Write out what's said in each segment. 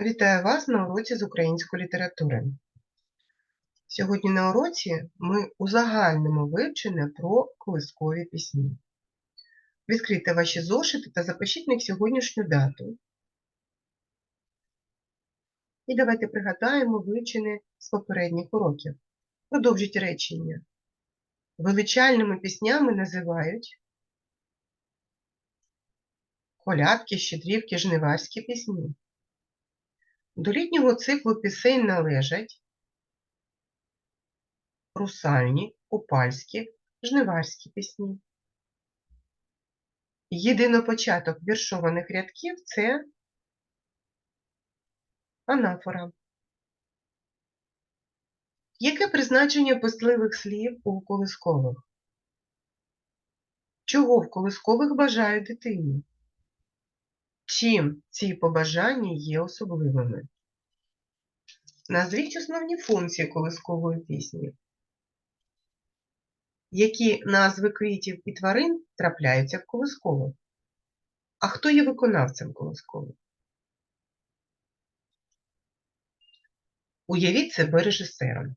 Вітаю вас на уроці з української літератури. Сьогодні на уроці ми узагальнимо вивчення про колискові пісні. Відкрийте ваші зошити та запишіть них сьогоднішню дату. І давайте пригадаємо вивчене з попередніх уроків. Продовжіть речення. Величальними піснями називають колядки, щедрівки, жниварські пісні. До літнього циклу пісень належать русальні, купальські, жниварські пісні. Єдинопочаток віршованих рядків це анафора. Яке призначення писливих слів у колискових? Чого в колискових бажають дитині? Чим ці побажання є особливими? Назвіть основні функції колискової пісні. Які назви квітів і тварин трапляються в колискових? А хто є виконавцем колискових? Уявіть себе режисером.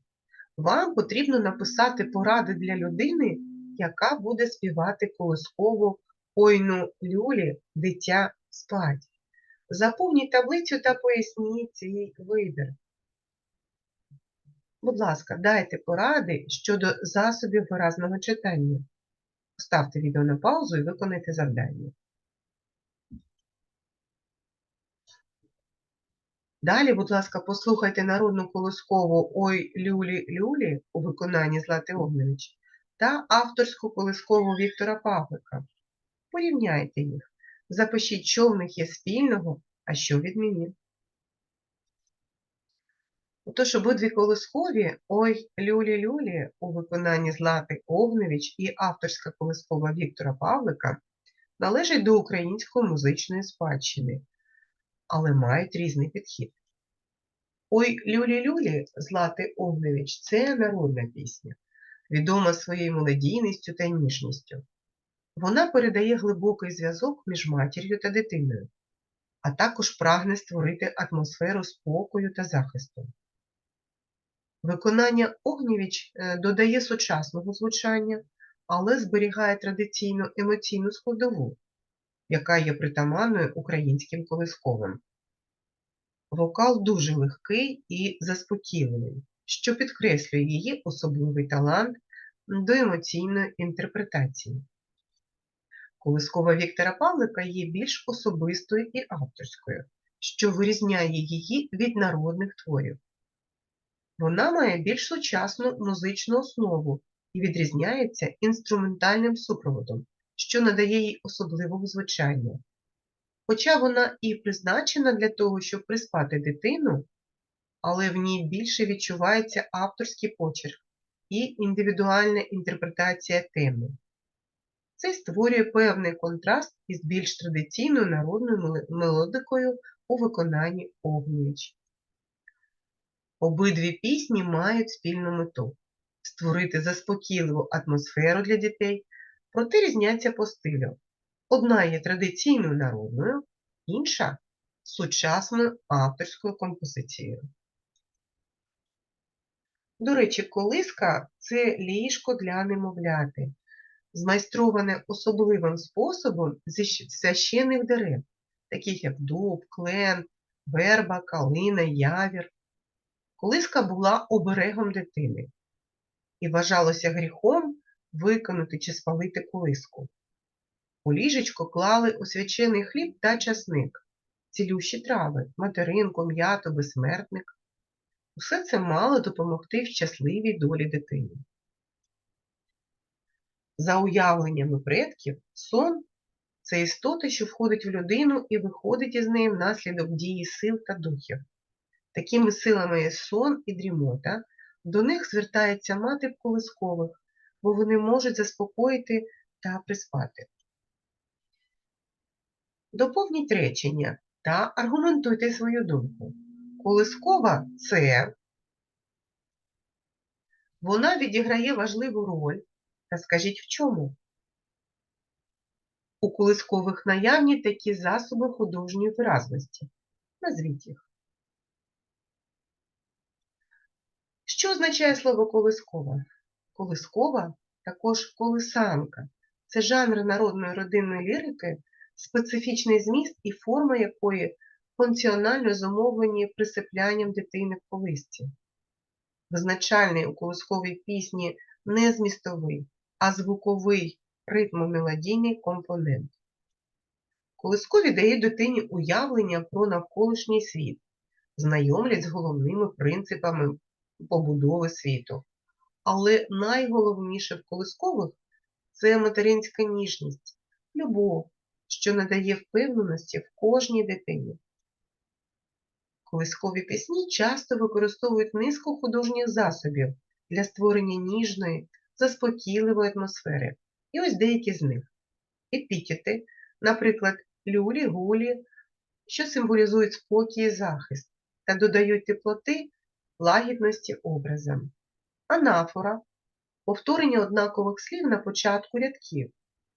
Вам потрібно написати поради для людини, яка буде співати колискову «Ой, люлі, дитя спать. Заповніть таблицю та поясніть свій вибір. Будь ласка, дайте поради щодо засобів виразного читання. Ставте відео на паузу і виконайте завдання. Далі, будь ласка, послухайте народну колискову Ой люлі-люлі у виконанні Злати Огневич та авторську колискову Віктора Павлика. Порівняйте їх. Запишіть, що в них є спільного, а що відмінів. Отож, обидві колискові Ой люлі-люлі у виконанні Злати Огневич і авторська колискова Віктора Павлика належать до української музичної спадщини, але мають різний підхід. Ой люлі-люлі Злати Огневич це народна пісня, відома своєю мелодійністю та ніжністю. Вона передає глибокий зв'язок між матір'ю та дитиною, а також прагне створити атмосферу спокою та захисту. Виконання Огнєвіч додає сучасного звучання, але зберігає традиційну емоційну складову, яка є притаманною українським колисковим. Вокал дуже легкий і заспокійливий, що підкреслює її особливий талант до емоційної інтерпретації. Колискова Віктора Павлика є більш особистою і авторською, що вирізняє її від народних творів. Вона має більш сучасну музичну основу і відрізняється інструментальним супроводом, що надає їй особливого звучання. Хоча вона і призначена для того, щоб приспати дитину, але в ній більше відчувається авторський почерк і індивідуальна інтерпретація теми. Це створює певний контраст із більш традиційною народною мелодикою у виконанні Огнєвіч. Обидві пісні мають спільну мету створити заспокійливу атмосферу для дітей, проте різняться по стилю. Одна є традиційною народною, інша сучасною авторською композицією. До речі, колиска це ліжко для немовляти, змайстроване особливим способом зі священних дерев, таких як дуб, клен, верба, калина, явір. Колиска була оберегом дитини і вважалося гріхом виконати чи спалити колиску. У ліжечко клали освячений хліб та часник, цілющі трави, материнку, м'яту, безсмертник. Усе це мало допомогти в щасливій долі дитини. За уявленнями предків, сон це істота, що входить в людину і виходить із неї внаслідок дії сил та духів. Такими силами є сон і дрімота, до них звертається мати колискових, бо вони можуть заспокоїти та приспати. Доповніть речення та аргументуйте свою думку. Колискова це вона відіграє важливу роль. Розкажіть в чому? У колискових наявні такі засоби художньої виразності. Назвіть їх. Що означає слово колискова? Колискова також колисанка. Це жанр народної родинної лірики, специфічний зміст і форма якої функціонально зумовлені присиплянням дитини в колисці. Визначальний у колисковій пісні не змістовий, а звуковий ритмомелодійний компонент. Колискові дають дитині уявлення про навколишній світ, знайомлять з головними принципами побудови світу. Але найголовніше в колискових це материнська ніжність, любов, що надає впевненості в кожній дитині. Колискові пісні часто використовують низку художніх засобів для створення ніжної, заспокійливої атмосфери. І ось деякі з них. Епітети, наприклад, люлі, гулі, що символізують спокій і захист та додають теплоти, лагідності образам. Анафора повторення однакових слів на початку рядків,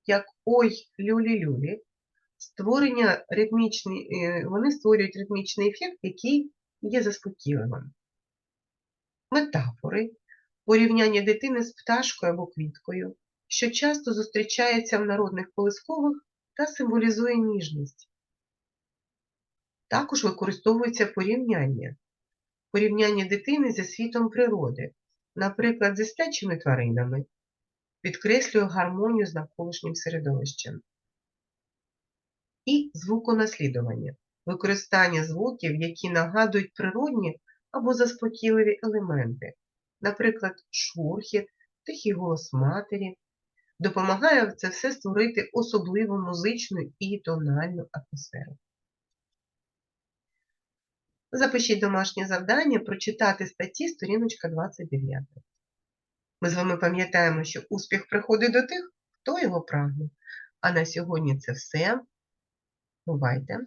як ой, люлі-люлі, створення ритмічний, е, вони створюють ритмічний ефект, який є заспокійливим. Метафори порівняння дитини з пташкою або квіткою, що часто зустрічається в народних колискових та символізує ніжність. Також використовується порівняння. Порівняння дитини зі світом природи, наприклад, зі сплячими тваринами, підкреслює гармонію з навколишнім середовищем. І звуконаслідування використання звуків, які нагадують природні або заспокійливі елементи, наприклад, шурхіт, тихий голос матері, допомагає це все створити особливу музичну і тональну атмосферу. Запишіть домашнє завдання прочитати статті сторіночка 29. Ми з вами пам'ятаємо, що успіх приходить до тих, хто його прагне. А на сьогодні це все. Бувайте!